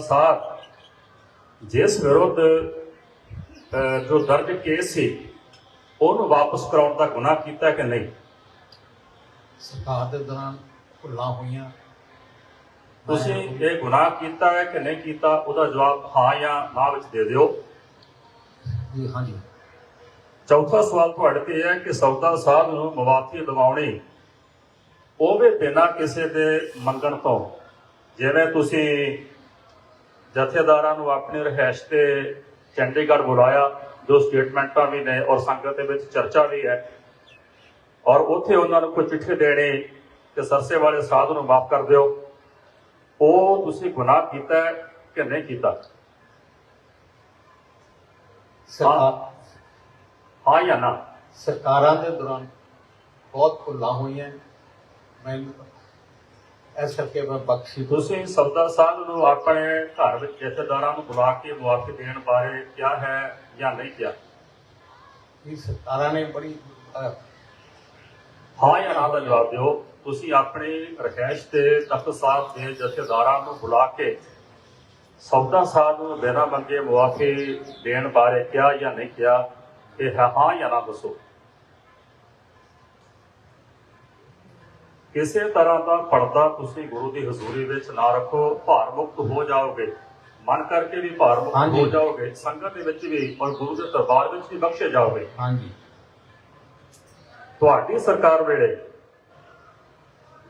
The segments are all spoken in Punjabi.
ਸਾਥ ਜਿਸ ਵਿਰੁੱਧ ਜੋ ਦਰਜ ਕੇਸ ਸੀ ਉਹਨੂੰ ਵਾਪਸ ਕਰਾਉਣ ਦਾ ਗੁਨਾਹ ਕੀਤਾ ਕਿ ਨਹੀਂ? ਸਰਕਾਰ ਦੇ ਦੌਰਾਨ ਭੁੱਲਾਂ ਹੋਈਆਂ। ਤੁਸੀਂ ਇਹ ਗੁਨਾਹ ਕੀਤਾ ਹੈ ਕਿ ਨਹੀਂ ਕੀਤਾ? ਉਹਦਾ ਜਵਾਬ ਹਾਂ ਜਾਂ ਨਾ ਵਿੱਚ ਦੇ ਦਿਓ। ਜੀ ਹਾਂਜੀ। ਚੌਥਾ ਸਵਾਲ ਤੁਹਾਡੇ ਤੇ ਹੈ ਕਿ ਸੌਦਾ ਸਾਹਿਬ ਨੂੰ ਮਵਾਤੀ ਦਿਵਾਉਣੀ ਉਹ ਵੀ ਬਿਨਾਂ ਕਿਸੇ ਦੇ ਮੰਗਣ ਤੋਂ। ਜਿਵੇਂ ਤੁਸੀਂ ਜਥੇਦਾਰਾਂ ਨੂੰ ਆਪਣੀ ਰਹਿائش ਤੇ ਚੰਡੀਗੜ੍ਹ ਬੁਲਾਇਆ ਜੋ ਸਟੇਟਮੈਂਟਾਂ ਵੀ ਨੇ ਔਰ ਸੰਗਤ ਦੇ ਵਿੱਚ ਚਰਚਾ ਵੀ ਹੈ। ਔਰ ਉੱਥੇ ਉਹਨਾਂ ਨੂੰ ਕੋਈ ਚਿੱਠੇ ਦੇਣੇ ਕਿ ਸਰਸੇ ਵਾਲੇ ਸਾਧ ਨੂੰ ਮਾਫ ਕਰ ਦਿਓ। ਉਹ ਤੁਸੀਂ ਗੁਨਾਹ ਕੀਤਾ ਕਿ ਨਹੀਂ ਕੀਤਾ? ਹਾਂ। ਜਾਂ ਨਾ? ਸਰਕਾਰਾਂ ਦੇ ਦੌਰਾਨ ਬਹੁਤ ਖੁੱਲਾ ਹੋਈਆਂ। ਮੈਨੂੰ ਇਸ ਕਰਕੇ ਮੈਂ ਬਖਸ਼ੀ ਤੁਸੀਂ ਸਬਦਾ ਸਾਹਿਬ ਨੂੰ ਆਪਣੇ ਘਰ ਵਿੱਚ ਜਥੇਦਾਰਾਂ ਨੂੰ ਬੁਲਾ ਕੇ ਮੁਆਫੀ ਦੇਣ ਬਾਰੇ ਕਿਹਾ ਹੈ ਜਾਂ ਨਹੀਂ ਕਿਹਾ? ਇਹ ਸਰਕਾਰਾਂ ਨੇ ਬੜੀ ਹਾਂ ਜਾਂ ਨਾ ਦਾ ਜਵਾਬ ਦਿਓ। ਤੁਸੀਂ ਆਪਣੇ ਰਖੈਸ਼ ਤੇ ਤਖਤ ਸਾਹਿਬ ਦੇ ਜਥੇਦਾਰਾਂ ਨੂੰ ਬੁਲਾ ਕੇ ਸਬਦਾ ਸਾਹਿਬ ਨੂੰ ਬਿਨਾਂ ਮੰਗੇ ਮੁਆਫੀ ਦੇਣ ਬਾਰੇ ਕਿਹਾ ਜਾਂ ਨਹੀਂ ਕਿਹਾ ਇਹ ਹਾਂ ਜਾਂ ਨਾ ਦੱਸੋ? ਕਿਸੇ ਤਰ੍ਹਾਂ ਦਾ ਪਰਦਾ ਤੁਸੀਂ ਗੁਰੂ ਦੀ ਹਜ਼ੂਰੀ ਵਿੱਚ ਨਾ ਰੱਖੋ ਭਾਰ ਮੁਕਤ ਹੋ ਜਾਓਗੇ। ਮਨ ਕਰਕੇ ਵੀ ਭਾਰ ਮੁਕਤ। ਹੋ ਜਾਓਗੇ ਸੰਗਤ ਦੇ ਵਿੱਚ ਵੀ ਔਰ ਗੁਰੂ ਦੇ ਦਰਬਾਰ ਵਿੱਚ ਵੀ ਬਖਸ਼ੇ ਜਾਓਗੇ। ਹਾਂਜੀ। ਤੁਹਾਡੀ ਸਰਕਾਰ ਵੇਲੇ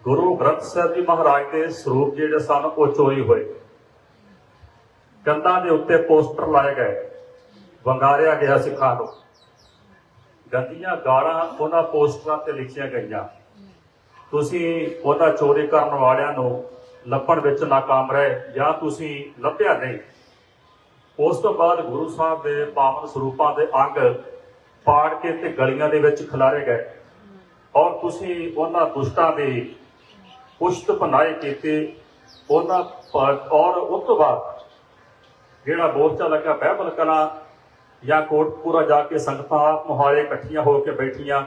ਗੁਰੂ ਗ੍ਰੰਥ ਸਾਹਿਬ ਜੀ ਮਹਾਰਾਜ ਦੇ ਸਰੂਪ ਜਿਹੜੇ ਸਨ ਉਹ ਚੋਰੀ ਹੋਏ। ਕੰਧਾਂ ਦੇ ਉੱਤੇ ਪੋਸਟਰ ਲਾਏ ਗਏ। ਵੰਗਾਰਿਆ ਗਿਆ ਸਿੱਖਾਂ ਨੂੰ ਗੰਦੀਆਂ ਗਾਲਾਂ ਉਹਨਾਂ ਪੋਸਟਰਾਂ ਤੇ ਲਿਖੀਆਂ ਗਈਆਂ। ਤੁਸੀਂ ਉਹਨਾਂ ਚੋਰੀ ਕਰਨ ਵਾਲਿਆਂ ਨੂੰ ਲੱਭਣ ਵਿੱਚ ਨਾਕਾਮ ਰਹੇ ਜਾਂ ਤੁਸੀਂ ਲੱਭਿਆ ਨਹੀਂ। ਉਸ ਤੋਂ ਬਾਅਦ ਗੁਰੂ ਸਾਹਿਬ ਦੇ ਪਾਵਨ ਸਰੂਪਾਂ ਦੇ ਅੰਗ ਪਾੜ ਕੇ ਤੇ ਗਲੀਆਂ ਦੇ ਵਿੱਚ ਖਿਲਾਰੇ ਗਏ ਔਰ ਤੁਸੀਂ ਉਹਨਾਂ ਦੁਸ਼ਟਾਂ ਦੀ ਪੁਸ਼ਤ ਪਨਾਏ ਕੀਤੇ। ਉਹਨਾਂ ਔਰ ਉਸ ਤੋਂ ਬਾਅਦ ਜਿਹੜਾ ਮੋਰਚਾ ਲੱਗਾ ਬਹਿਬਲ ਕਲਾਂ ਜਾਂ ਕੋਟਪੂਰਾ ਜਾ ਕੇ ਸੰਗਤਾਂ ਮੁਹਾਰੇ ਇਕੱਠੀਆਂ ਹੋ ਕੇ ਬੈਠੀਆਂ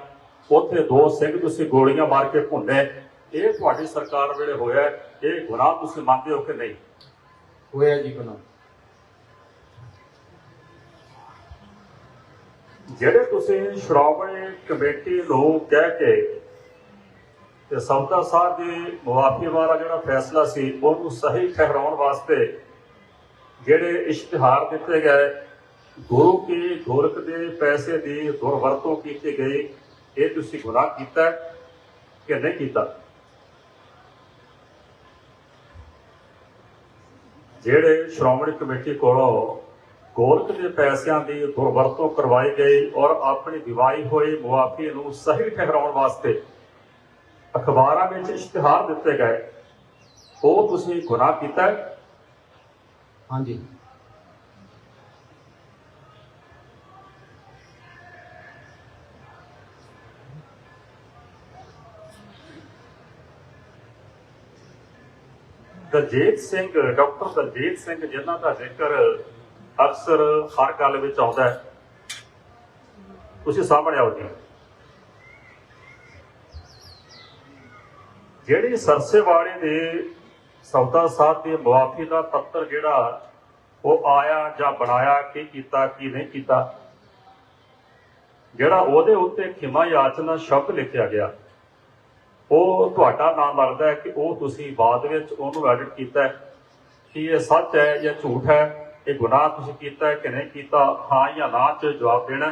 ਉੱਥੇ ਦੋ ਸਿੰਘ ਤੁਸੀਂ ਗੋਲੀਆਂ ਮਾਰ ਕੇ ਭੁੰਨੇ। ਇਹ ਤੁਹਾਡੀ ਸਰਕਾਰ ਵੇਲੇ ਹੋਇਆ। ਇਹ ਗੁਨਾਹ ਤੁਸੀਂ ਮੰਨਦੇ ਹੋ ਕਿ ਨਹੀਂ? ਹੋਇਆ ਜੀ ਗੁਨਾਹ। ਜਿਹੜੇ ਤੁਸੀਂ ਸ਼੍ਰੋਮਣੀ ਕਮੇਟੀ ਨੂੰ ਕਹਿ ਕੇ ਤੇ ਸੌਦਾ ਸਾਹਿਬ ਦੀ ਮੁਆਫੀ ਵਾਲਾ ਜਿਹੜਾ ਫੈਸਲਾ ਸੀ ਉਹਨੂੰ ਸਹੀ ਠਹਿਰਾਉਣ ਵਾਸਤੇ ਜਿਹੜੇ ਇਸ਼ਤਿਹਾਰ ਦਿੱਤੇ ਗਏ ਗੁਰੂ ਕੀ ਗੋਰਖ ਦੇ ਪੈਸੇ ਦੀ ਦੁਰਵਰਤੋਂ ਕੀਤੀ ਗਈ ਇਹ ਤੁਸੀਂ ਗੁਨਾਹ ਕੀਤਾ ਕਿ ਨਹੀਂ ਕੀਤਾ? ਜਿਹੜੇ ਸ਼੍ਰੋਮਣੀ ਕਮੇਟੀ ਕੋਲੋਂ ਗੋਲਕ ਦੇ ਪੈਸਿਆਂ ਦੀ ਦੁਰਵਰਤੋਂ ਕਰਵਾਈ ਗਈ ਔਰ ਆਪਣੀ ਦਿਵਾਈ ਹੋਈ ਮੁਆਫੀ ਨੂੰ ਸਹੀ ਠਹਿਰਾਉਣ ਵਾਸਤੇ ਅਖਬਾਰਾਂ ਵਿੱਚ ਇਸ਼ਤਿਹਾਰ ਦਿੱਤੇ ਗਏ, ਉਹ ਤੁਸੀਂ ਗੁਨਾਹ ਕੀਤਾ ਹਾਂਜੀ। ਦਲਜੀਤ ਸਿੰਘ, ਡਾਕਟਰ ਦਲਜੀਤ ਸਿੰਘ, ਜਿਨ੍ਹਾਂ ਦਾ ਜ਼ਿਕਰ ਅਕਸਰ ਹਰ ਗੱਲ ਵਿੱਚ ਆਉਂਦਾ ਹੈ। ਤੁਸੀਂ ਸਾਹਮਣੇ ਆਓ ਜੀ। ਜਿਹੜੀ ਸਰਸੇਵਾੜੀ ਦੇ ਸੌਦਾ ਸਾਹਿਬ ਦੀ ਮੁਆਫੀ ਦਾ ਪੱਤਰ ਜਿਹੜਾ, ਉਹ ਆਇਆ ਜਾਂ ਬਣਾਇਆ, ਕੀ ਕੀਤਾ, ਕੀ ਨਹੀਂ ਕੀਤਾ, ਜਿਹੜਾ ਉਹਦੇ ਉੱਤੇ ਖਿਮਾ ਯਾਚਨਾ ਸ਼ਬਦ ਲਿਖਿਆ ਗਿਆ। ਉਹ ਤੁਹਾਡਾ ਨਾਮ ਲੱਗਦਾ ਹੈ ਕਿ ਉਹ ਤੁਸੀਂ ਬਾਅਦ ਵਿੱਚ ਉਹਨੂੰ ਐਡਿਟ ਕੀਤਾ ਹੈ ਕਿ ਇਹ ਸੱਚ ਹੈ ਜਾਂ ਝੂਠ ਹੈ ਇਹ ਗੁਨਾਹ ਤੁਸੀਂ ਕੀਤਾ ਹੈ ਕਿ ਨਹੀਂ ਕੀਤਾ ਹਾਂ ਜਾਂ ਨਾ ਚ ਜਵਾਬ ਦੇਣਾ।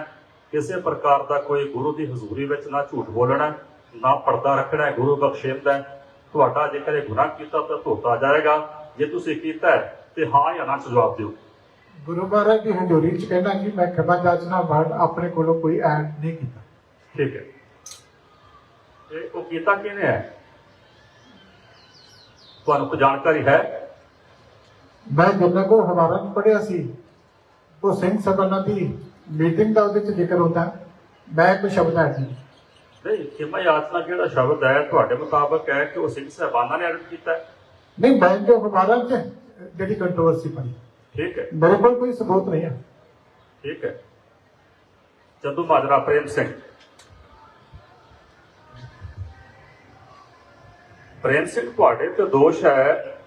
ਕਿਸੇ ਪ੍ਰਕਾਰ ਦਾ ਕੋਈ ਗੁਰੂ ਦੀ ਹਜ਼ੂਰੀ ਵਿੱਚ ਨਾ ਝੂਠ ਬੋਲਣਾ ਨਾ ਪਰਦਾ ਰੱਖਣਾ ਗੁਰੂ ਬਖਸ਼ਿੰਦਾ ਤੁਹਾਡਾ ਜੇਕਰ ਇਹ ਗੁਨਾਹ ਕੀਤਾ ਤਾਂ ਧੋਤਾ ਜਾਏਗਾ। ਜੇ ਤੁਸੀਂ ਕੀਤਾ ਹੈ ਤੇ ਹਾਂ ਜਾਂ ਨਾ ਚ ਜਵਾਬ ਦਿਓ। ਗੁਰੂ ਮਹਾਰਾਜ ਦੀ ਹਜ਼ੂਰੀ ਚ ਕਹਿਣਾ ਕਿ ਮੈਂ ਖਿਮਾ ਜਾਚਨਾ ਬਾਅਦ ਆਪਣੇ ਕੋਲੋਂ ਕੋਈ ਐਡ ਨਹੀਂ ਕੀਤਾ। ਠੀਕ ਹੈ। ਇਹ ਉਹ ਕੀਤਾ ਕਿਹਨੇ ਹੈ? ਤੁਹਾਨੂੰ ਕੋਈ ਜਾਣਕਾਰੀ ਹੈ? ਮੈਂ ਜਿੰਨਾ ਕੋ ਹਵਾਰਾ ਚ ਪੜਿਆ ਸੀ ਉਹ ਸਿੰਘ ਸਭਨਾਂ ਦੀ ਮੀਟਿੰਗ ਦਾ ਉਹਦੇ ਚ ਜ਼ਿਕਰ ਹੁੰਦਾ। ਮੈਂ ਕੋਈ ਸ਼ਬਦ ਐਡ ਨਹੀਂ ਨਹੀਂ ਖਿਮਾ ਯਾਤਨਾ ਜਿਹੜਾ ਸ਼ਬਦ ਹੈ? ਤੁਹਾਡੇ ਮੁਤਾਬਕ ਹੈ ਕਿ ਉਹ ਸਿੰਘ ਸਾਹਿਬਾਨਾਂ ਨੇ ਐਡਿਟ ਕੀਤਾ ਹੈ? ਨਹੀਂ ਮੈਂ ਜੋ ਹਵਾਰਾ ਚ ਜਿਹੜੀ ਕੰਟਰੋਵਰਸੀ ਪੜੀ ਠੀਕ ਹੈ। ਮੇਰੇ ਕੋਲ ਕੋਈ ਸਬੂਤ ਨਹੀਂ ਹੈ। ਠੀਕ ਹੈ। ਚੰਦੂ ਮਾਜਰਾ ਪ੍ਰੇਮ ਸਿੰਘ। ਪ੍ਰੇਮ ਸਿੰਘ ਤੁਹਾਡੇ ਤੇ ਦੋਸ਼ ਹੈ।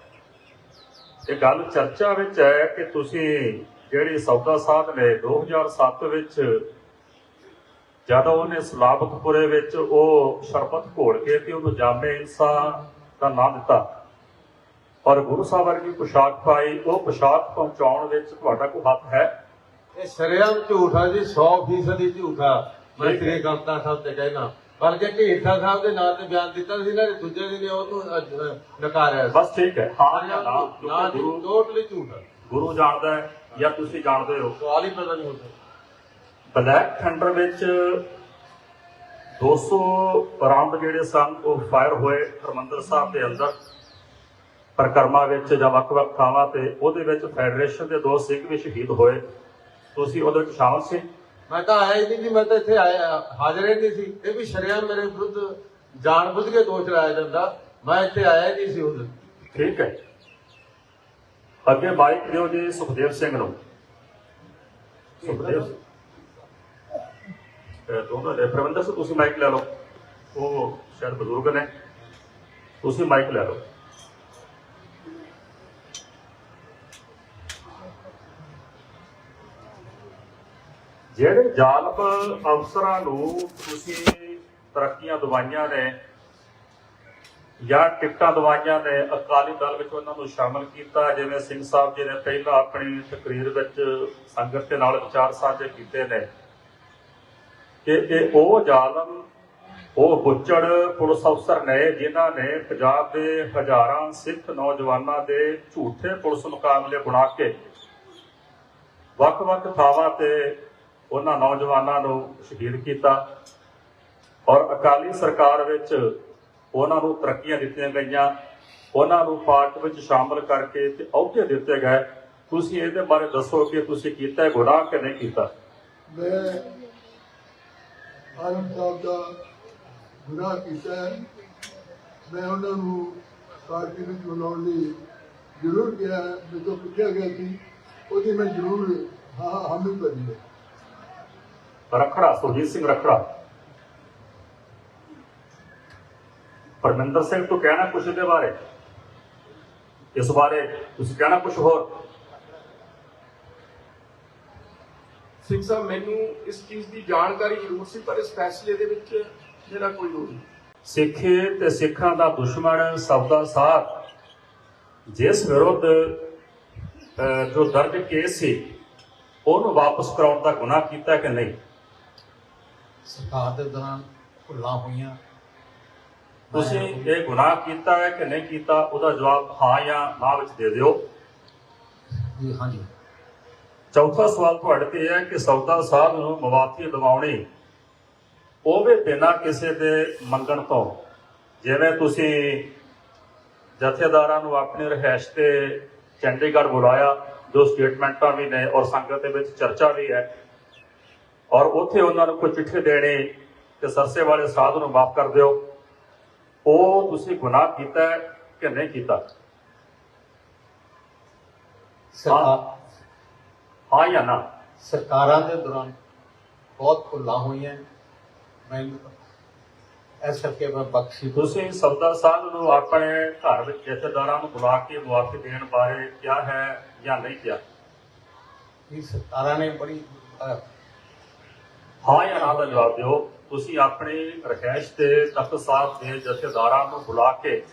ਇਹ ਗੱਲ ਚਰਚਾ ਵਿੱਚ ਹੈ ਕਿ ਤੁਸੀਂ ਜਿਹੜੀ ਸੌਦਾ ਸਾਧ ਨੇ 2007 ਵਿੱਚ ਜਦੋਂ ਉਹਨੇ ਸਲਾਬਤਪੁਰੇ ਵਿੱਚ ਉਹ ਸ਼ਰਬਤ ਘੋਲ ਕੇ ਤੇ ਉਹਨੂੰ ਜਾਮੇ ਇਨਸਾ ਦਾ ਨਾਮ ਦਿੱਤਾ। ਔਰ ਗੁਰੂ ਸਾਹਿਬ ਵਰਗੀ ਪੁਸ਼ਾਕ ਪਾਈ ਉਹ ਪੁਸ਼ਾਕ ਪਹੁੰਚਾਉਣ ਵਿੱਚ ਤੁਹਾਡਾ ਕੋਈ ਹੱਥ ਹੈ? ਇਹ ਸ਼ਰਿਆਮ ਝੂਠਾ ਜੀ 100% ਹੀ ਝੂਠਾ। ਮੈਂ। ਸ੍ਰੀ ਗਲਤਾ ਸਾਹਿਬ ਤੇ ਕਹਿਣਾ ਬਲਕਿ ਢੀਠਾ ਸਾਹਿਬ ਦੇ ਨਾਂ ਤੇ ਬਿਆਨ ਦਿੱਤਾ ਸੀ ਨਾ ਦੂਜੇ ਦਿਨ ਉਹਨੂੰ ਨਕਾਰਿਆ ਸੀ। ਬਸ ਠੀਕ ਹੈ ਹਾਂ ਜਾਂ ਨਾ ਨਾ ਜੀ ਟੋਟਲੀ ਝੂਠਾ ਗੁਰੂ ਜਾਣਦਾ ਹੈ ਜਾਂ ਤੁਸੀਂ ਜਾਣਦੇ ਹੋ? ਸਵਾਲ ਹੀ ਪਤਾ ਨਹੀਂ ਹੁੰਦਾ। ਬਲੈਕ ਥੰਡਰ ਵਿੱਚ 200 ਰਾਉਂਡ ਜਿਹੜੇ ਸਨ ਉਹ ਫਾਇਰ ਹੋਏ ਹਰਮੰਦਰ ਸਾਹਿਬ ਦੇ ਅੰਦਰ। ਪਰਿਕਰਮਾ ਵਿੱਚ ਜਾਂ ਵੱਖ-ਵੱਖ ਥਾਵਾਂ ਤੇ ਉਹਦੇ ਵਿੱਚ ਫੈਡਰੇਸ਼ਨ ਦੇ ਦੋ ਸਿੱਖ ਵੀ ਸ਼ਹੀਦ ਹੋਏ। ਤੁਸੀਂ ਉਹਦੇ ਵਿੱਚ ਸ਼ਾਮਲ ਸੀ? ਮੈਂ ਤਾਂ ਆਇਆ ਹੀ ਨਹੀਂ ਜੀ, ਮੈਂ ਤਾਂ ਇੱਥੇ ਆਇਆ, ਹਾਜ਼ਰ ਹੀ ਨਹੀਂ ਸੀ। ਇਹ ਵੀ ਸ਼ਰਿਆਮ ਮੇਰੇ ਵਿਰੁੱਧ ਜਾਣ ਕੇ ਦੋਸ਼ ਲਾਇਆ ਜਾਂਦਾ। ਮੈਂ ਇੱਥੇ ਆਇਆ ਹੀ ਨਹੀਂ ਸੀ ਉਦੋਂ ਠੀਕ ਹੈ। ਅੱਗੇ ਮਾਈਕ ਦਿਓ ਜੀ ਸੁਖਦੇਵ ਸਿੰਘ ਨੂੰ। ਸੁਖਦੇਵ ਇਹ ਦੋਨੋਂ ਨੇ ਪ੍ਰਬੰਧਕ ਤੁਸੀਂ ਮਾਈਕ ਲੈ ਲਓ। ਉਹ ਸ਼ਾਇਦ ਬਜ਼ੁਰਗ ਨੇ। ਤੁਸੀਂ ਮਾਈਕ ਲੈ ਲਓ। ਜਿਹੜੇ ਜਾਲਬ ਅਫਸਰਾਂ ਨੂੰ ਤੁਸੀਂ ਤਰੱਕੀਆਂ ਦਵਾਈਆਂ ਨੇ ਜਾਂ ਟਿਕਟਾਂ ਦਵਾਈਆਂ ਨੇ, ਅਕਾਲੀ ਦਲ ਵਿੱਚ ਉਹਨਾਂ ਨੂੰ ਸ਼ਾਮਲ ਕੀਤਾ, ਜਿਵੇਂ ਸਿੰਘ ਸਾਹਿਬ ਜੀ ਨੇ ਪਹਿਲਾਂ ਆਪਣੀ ਤਕਰੀਰ ਵਿੱਚ ਸੰਗਤ ਦੇ ਨਾਲ ਵਿਚਾਰ ਸਾਂਝੇ ਕੀਤੇ ਨੇ ਕਿ ਇਹ ਉਹ ਜ਼ਾਲਮ, ਉਹ ਗੁੱਚੜ ਪੁਲਿਸ ਅਫਸਰ ਨੇ ਜਿਨ੍ਹਾਂ ਨੇ ਪੰਜਾਬ ਦੇ ਹਜ਼ਾਰਾਂ ਸਿੱਖ ਨੌਜਵਾਨਾਂ ਦੇ ਝੂਠੇ ਪੁਲਿਸ ਮੁਕਾਬਲੇ ਬਣਾ ਕੇ ਵੱਖ-ਵੱਖ ਥਾਵਾਂ ਤੇ ਉਹਨਾਂ ਨੌਜਵਾਨਾਂ ਨੂੰ ਸ਼ਹੀਦ ਕੀਤਾ ਔਰ ਅਕਾਲੀ ਸਰਕਾਰ ਵਿੱਚ ਉਹਨਾਂ ਨੂੰ ਤਰੱਕੀਆਂ ਦਿੱਤੀਆਂ ਗਈਆਂ, ਉਹਨਾਂ ਨੂੰ ਪਾਰਟ ਵਿੱਚ ਸ਼ਾਮਲ ਕਰਕੇ ਤੇ ਅਹੁਦੇ ਦਿੱਤੇ ਗਏ। ਤੁਸੀਂ ਇਹਦੇ ਬਾਰੇ ਦੱਸੋ ਕਿ ਤੁਸੀਂ ਕੀਤਾ ਗੁਨਾਹ ਕਿ ਨਹੀਂ ਕੀਤਾ? ਮੈਂ ਆਲਮ ਸਾਹਿਬ ਦਾ ਗੁਨਾਹ ਕੀਤਾ ਮੈਂ ਉਹਨਾਂ ਨੂੰ ਪਾਰਟੀ ਵਿੱਚ ਬੁਲਾਉਣ ਲਈ ਜ਼ਰੂਰ ਗਿਆ ਜਦੋਂ ਪੁੱਛਿਆ ਗਿਆ ਸੀ, ਉਹਦੀ ਮੈਂ ਜ਼ਰੂਰ ਹਾਂ ਹਾਂ, ਹਾਮੀ ਭਰੀ ਹੈ। ਰਖੜਾ ਸੁਰਜੀਤ ਸਿੰਘ ਰਖੜਾ। ਪਰਮਿੰਦਰ ਸਿੰਘ ਤੋਂ ਕਹਿਣਾ ਕੁਝ ਇਹਦੇ ਬਾਰੇ? ਇਸ ਬਾਰੇ ਤੁਸੀਂ ਕਹਿਣਾ ਕੁਝ ਹੋਰ? ਸਿੰਘ ਸਾਹਿਬ ਮੈਨੂੰ ਇਸ ਚੀਜ਼ ਦੀ ਜਾਣਕਾਰੀ ਜ਼ਰੂਰ ਸੀ ਪਰ ਇਸ ਫੈਸਲੇ ਦੇ ਵਿੱਚ ਮੇਰਾ ਕੋਈ ਰੋਲ ਨਹੀਂ। ਸਿੱਖੇ ਤੇ ਸਿੱਖਾਂ ਦਾ ਦੁਸ਼ਮਣ ਸਬਦਾ ਸਾਥ ਜਿਸ ਵਿਰੁੱਧ ਜੋ ਦਰਜ ਕੇਸ ਸੀ ਉਹਨੂੰ ਵਾਪਸ ਕਰਾਉਣ ਦਾ ਗੁਨਾਹ ਕੀਤਾ ਕਿ ਨਹੀਂ? ਸਰਕਾਰ ਦੇ ਦੌਰਾਨ ਭੁੱਲਾਂ ਹੋਈਆਂ। ਤੁਸੀਂ ਇਹ ਗੁਨਾਹ ਕੀਤਾ ਹੈ ਕਿ ਨਹੀਂ ਕੀਤਾ? ਉਹਦਾ ਜਵਾਬ ਹਾਂ ਜਾਂ ਨਾ ਵਿੱਚ ਦੇ ਦਿਓ। ਜੀ ਹਾਂਜੀ। ਚੌਥਾ ਸਵਾਲ ਤੁਹਾਡੇ ਤੇ ਹੈ ਕਿ ਸੌਦਾ ਸਾਹਿਬ ਨੂੰ ਮਵਾਫੀ ਦਿਵਾਉਣੀ ਉਹ ਵੀ ਬਿਨਾਂ ਕਿਸੇ ਦੇ ਮੰਗਣ ਤੋਂ। ਜਿਵੇਂ ਤੁਸੀਂ ਜਥੇਦਾਰਾਂ ਨੂੰ ਆਪਣੀ ਰਹਿائش ਤੇ ਚੰਡੀਗੜ੍ਹ ਬੁਲਾਇਆ ਜੋ ਸਟੇਟਮੈਂਟਾਂ ਵੀ ਨੇ ਔਰ ਸੰਗਤ ਦੇ ਵਿੱਚ ਚਰਚਾ ਵੀ ਹੈ ਔਰ ਉੱਥੇ ਉਹਨਾਂ ਨੂੰ ਕੋਈ ਚਿੱਠੀ ਦੇਣੀ ਕਿ ਸਰਸੇ ਵਾਲੇ ਸਾਧ ਨੂੰ ਮਾਫ ਕਰ ਦਿਓ। ਉਹ ਤੁਸੀਂ ਗੁਨਾਹ ਕੀਤਾ ਹੈ ਕਿ ਨਹੀਂ ਕੀਤਾ? ਸਰਕਾਰ ਹਾਂ। ਜਾਂ ਨਾ? ਸਰਕਾਰਾਂ ਦੇ ਦੌਰਾਨ ਬਹੁਤ ਭੁੱਲਾਂ ਹੋਈਆਂ। ਮੈਨੂੰ ਇਸ ਕਰਕੇ ਮੈਂ ਬਖਸ਼ੀ। ਤੁਸੀਂ ਸਬਦਾ ਸਾਹਿਬ ਨੂੰ ਆਪਣੇ ਘਰ ਵਿੱਚ ਜਥੇਦਾਰਾਂ ਨੂੰ ਬੁਲਾ ਕੇ ਮੁਆਫੀ ਦੇਣ ਬਾਰੇ ਕਿਹਾ ਹੈ ਜਾਂ ਨਹੀਂ ਕਿਹਾ? ਇਹ ਸਰਕਾਰਾਂ ਨੇ ਬੜੀ ਹਾਂ ਜਾਂ ਨਾ ਦਾ ਜਵਾਬ ਦਿਓ। ਤੁਸੀਂ ਆਪਣੇ ਰਖੈਸ਼ ਤੇ ਤਖਤ ਸਾਹਿਬ ਦੇ ਜਥੇਦਾਰਾਂ ਨੂੰ ਬੁਲਾ ਕੇ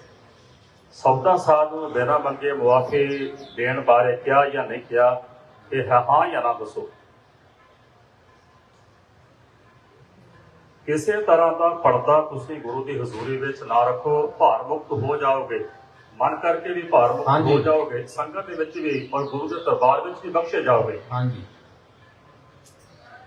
ਸੌਦਾ ਸਾਧ ਨੂੰ ਬਿਨਾਂ ਮੰਗੇ ਮੁਆਫੀ ਦੇਣ ਬਾਰੇ ਕਿਹਾ ਜਾਂ ਨਹੀਂ ਕਿਹਾ ਇਹ ਹਾਂ ਜਾਂ ਨਾ ਦੱਸੋ। ਕਿਸੇ ਤਰ੍ਹਾਂ ਦਾ ਪਰਦਾ ਤੁਸੀਂ ਗੁਰੂ ਦੀ ਹਜ਼ੂਰੀ ਵਿੱਚ ਨਾ ਰੱਖੋ ਭਾਰ ਮੁਕਤ ਹੋ ਜਾਓਗੇ। ਮਨ ਕਰਕੇ ਵੀ ਭਾਰ ਮੁਕਤ ਹੋ ਜਾਓਗੇ। ਸੰਗਤ ਦੇ ਵਿੱਚ ਵੀ ਔਰ ਗੁਰੂ ਦੇ ਦਰਬਾਰ ਵਿੱਚ ਵੀ ਬਖਸ਼ੇ ਜਾਓਗੇ। ਹਾਂਜੀ।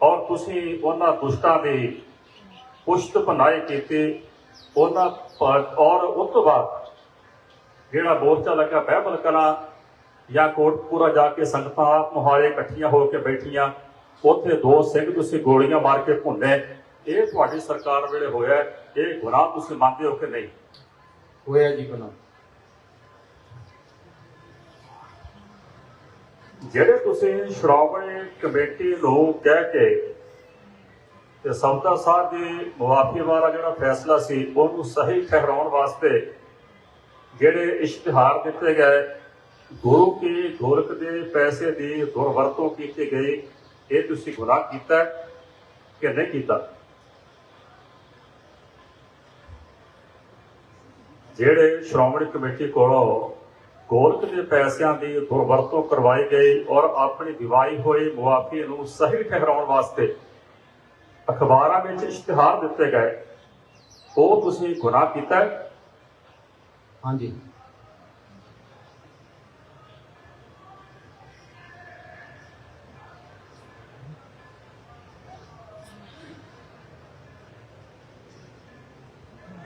ਔਰ ਤੁਸੀਂ ਉਹਨਾਂ ਦੁਸ਼ਟਾਂ ਦੀ ਪੁਸ਼ਤ ਭਨਾਏ ਕੀਤੀ, ਉਹਨਾਂ ਔਰ ਉਸ ਤੋਂ ਬਾਅਦ ਜਿਹੜਾ ਮੋਰਚਾ ਲੱਗਾ ਬਹਿਬਲ ਕਲਾਂ ਜਾਂ ਕੋਟਪੂਰਾ ਜਾ ਕੇ ਸੰਗਤਾਂ ਮੁਹਾਰੇ ਇਕੱਠੀਆਂ ਹੋ ਕੇ ਬੈਠੀਆਂ, ਉੱਥੇ ਦੋ ਸਿੰਘ ਤੁਸੀਂ ਗੋਲੀਆਂ ਮਾਰ ਕੇ ਭੁੰਨੇ, ਇਹ ਤੁਹਾਡੀ ਸਰਕਾਰ ਵੇਲੇ ਹੋਇਆ, ਇਹ ਗੁਨਾਹ ਤੁਸੀਂ ਮੰਨਦੇ ਹੋ ਕਿ ਨਹੀਂ? ਹੋਇਆ ਜੀ ਗੁਨਾਹ। ਜਿਹੜੇ ਤੁਸੀਂ ਸ਼੍ਰੋਮਣੀ ਕਮੇਟੀ ਨੂੰ ਕਹਿ ਕੇ ਤੇ ਸੌਦਾ ਸਾਹਿਬ ਦੀ ਮੁਆਫੀ ਵਾਲਾ ਜਿਹੜਾ ਫੈਸਲਾ ਸੀ, ਉਹਨੂੰ ਸਹੀ ਠਹਿਰਾਉਣ ਵਾਸਤੇ ਜਿਹੜੇ ਇਸ਼ਤਿਹਾਰ ਦਿੱਤੇ ਗਏ, ਗੁਰੂ ਕੀ ਗੋਰਖ ਦੇ ਪੈਸੇ ਦੀ ਦੁਰਵਰਤੋਂ ਕੀਤੀ ਗਈ, ਇਹ ਤੁਸੀਂ ਗੁਨਾਹ ਕੀਤਾ ਕਿ ਨਹੀਂ ਕੀਤਾ? ਜਿਹੜੇ ਸ਼੍ਰੋਮਣੀ ਕਮੇਟੀ ਕੋਲੋਂ ਗੋਲਕ ਦੇ ਪੈਸਿਆਂ ਦੀ ਦੁਰਵਰਤੋਂ ਕਰਵਾਈ ਗਈ ਔਰ ਆਪਣੀ ਦਿਵਾਈ ਹੋਈ ਮੁਆਫੀ ਨੂੰ ਸਹੀ ਠਹਿਰਾਉਣ ਵਾਸਤੇ ਅਖਬਾਰਾਂ ਵਿੱਚ ਇਸ਼ਤਿਹਾਰ ਦਿੱਤੇ ਗਏ। ਉਹ ਤੁਸੀਂ ਗੁਨਾਹ ਕੀਤਾ ਹੈ? ਹਾਂਜੀ।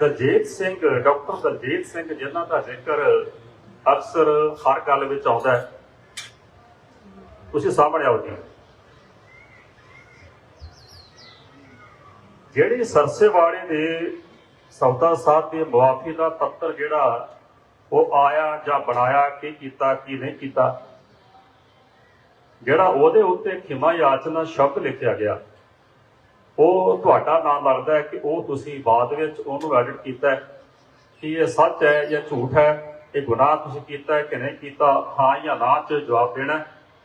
ਦਲਜੀਤ ਸਿੰਘ ਡਾਕਟਰ ਦਲਜੀਤ ਸਿੰਘ ਜਿਨ੍ਹਾਂ ਦਾ ਜ਼ਿਕਰ ਅਕਸਰ ਹਰ ਗੱਲ ਵਿੱਚ ਆਉਂਦਾ ਹੈ। ਤੁਸੀਂ ਸਾਹਮਣੇ ਆਓ ਜੀ। ਜਿਹੜੀ ਸਰਸੇ ਵਾਲੇ ਦੇ ਸੌਦਾ ਸਾਹਿਬ ਦੀ ਮੁਆਫੀ ਦਾ ਪੱਤਰ ਜਿਹੜਾ, ਉਹ ਆਇਆ ਜਾਂ ਬਣਾਇਆ, ਕੀ ਕੀਤਾ, ਕੀ ਨਹੀਂ ਕੀਤਾ, ਜਿਹੜਾ ਉਹਦੇ ਉੱਤੇ ਖਿਮਾ ਯਾਚਨਾ ਸ਼ਬਦ ਲਿਖਿਆ ਗਿਆ। ਉਹ ਤੁਹਾਡਾ ਨਾਮ ਲੱਗਦਾ ਹੈ ਕਿ ਉਹ ਤੁਸੀਂ ਬਾਅਦ ਵਿੱਚ ਉਹਨੂੰ ਐਡਿਟ ਕੀਤਾ ਕਿ ਇਹ ਸੱਚ ਹੈ ਜਾਂ ਝੂਠ ਹੈ। ਇਹ ਗੁਨਾਹ ਤੁਸੀਂ ਕੀਤਾ ਹੈ ਕਿ ਨਹੀਂ ਕੀਤਾ ਹਾਂ ਜਾਂ ਨਾ ਚ ਜਵਾਬ ਦੇਣਾ।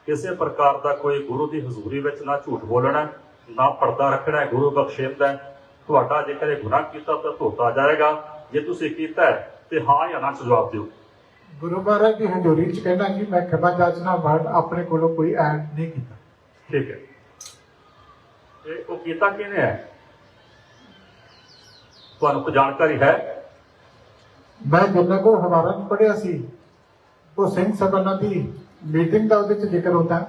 ਕਿਸੇ ਪ੍ਰਕਾਰ ਦਾ ਕੋਈ ਗੁਰੂ ਦੀ ਹਜ਼ੂਰੀ ਵਿੱਚ ਨਾ ਝੂਠ ਬੋਲਣਾ ਨਾ ਪਰਦਾ ਰੱਖਣਾ ਗੁਰੂ ਬਖਸ਼ਿੰਦਾ। ਤੁਹਾਡਾ ਜੇਕਰ ਇਹ ਗੁਨਾਹ ਕੀਤਾ ਤਾਂ ਧੋਤਾ ਜਾਏਗਾ। ਜੇ ਤੁਸੀਂ ਕੀਤਾ ਹੈ ਤੇ ਹਾਂ ਜਾਂ ਨਾ ਚ ਜਵਾਬ ਦਿਓ। ਗੁਰੂ ਮਹਾਰਾਜ ਦੀ ਹਜ਼ੂਰੀ ਚ ਕਹਿਣਾ ਕਿ ਮੈਂ ਖਿਮਾ ਜਾਚਨਾ ਬਾਅਦ ਆਪਣੇ ਕੋਲੋਂ ਕੋਈ ਐਡ ਨਹੀਂ ਕੀਤਾ। ਠੀਕ ਹੈ। ਇਹ ਉਹ ਕੀਤਾ ਕਿਹਨੇ ਹੈ? ਤੁਹਾਨੂੰ ਕੋਈ ਜਾਣਕਾਰੀ ਹੈ? ਮੈਂ ਜਿੰਨਾ ਕੋ ਹਵਾਲਾ ਚ ਪੜਿਆ ਸੀ ਉਹ ਸਿੰਘ ਸਭਨਾਂ ਦੀ ਮੀਟਿੰਗ ਦਾ ਉਹਦੇ ਚ ਜ਼ਿਕਰ ਹੁੰਦਾ।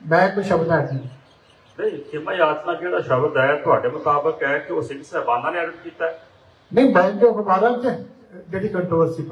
ਮੈਂ ਕੋਈ ਸ਼ਬਦ ਐਡ ਨਹੀਂ ਨਹੀਂ ਖਿਮਾ ਯਾਤਨਾ ਜਿਹੜਾ ਸ਼ਬਦ ਹੈ ਤੁਹਾਡੇ ਮੁਤਾਬਕ ਹੈ ਕਿ ਉਹ ਸਿੰਘ ਸਾਹਿਬਾਨਾਂ ਨੇ ਐਡਿਟ ਕੀਤਾ ਹੈ? ਨਹੀਂ ਮੈਂ ਜੋ ਹਵਾਲਾ ਚ ਜਿਹੜੀ ਕੰਟਰੋਵਰਸੀ